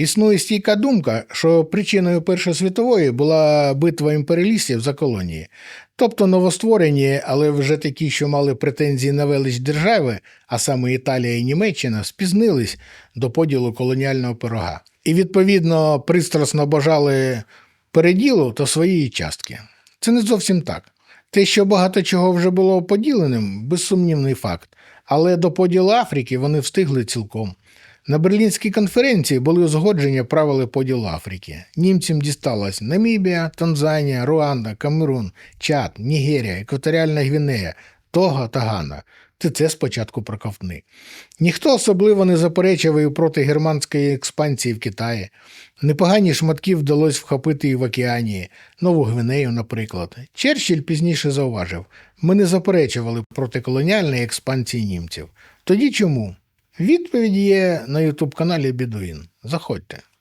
Існує стійка думка, що причиною Першої світової була битва імперіалістів за колонії, тобто новостворені, але вже такі, що мали претензії на велич держави, а саме Італія і Німеччина, спізнились до поділу колоніального пирога. І, відповідно, пристрасно бажали переділу та своєї частки. Це не зовсім так. Те, що багато чого вже було поділеним, безсумнівний факт, але до поділу Африки вони встигли цілком. На Берлінській конференції були узгодження правила поділу Африки. Німцям дісталась Намібія, Танзанія, Руанда, Камерун, Чад, Нігерія, Екваторіальна Гвінея, Того та Гана. Ти це спочатку проковтни. Ніхто особливо не заперечив і проти германської експансії в Китаї. Непогані шматки вдалося вхопити і в океанії, Нову Гвинею, наприклад. Черчилль пізніше зауважив: ми не заперечували проти колоніальної експансії німців. Тоді чому? Відповідь є на ютуб каналі Бідуїн. Заходьте.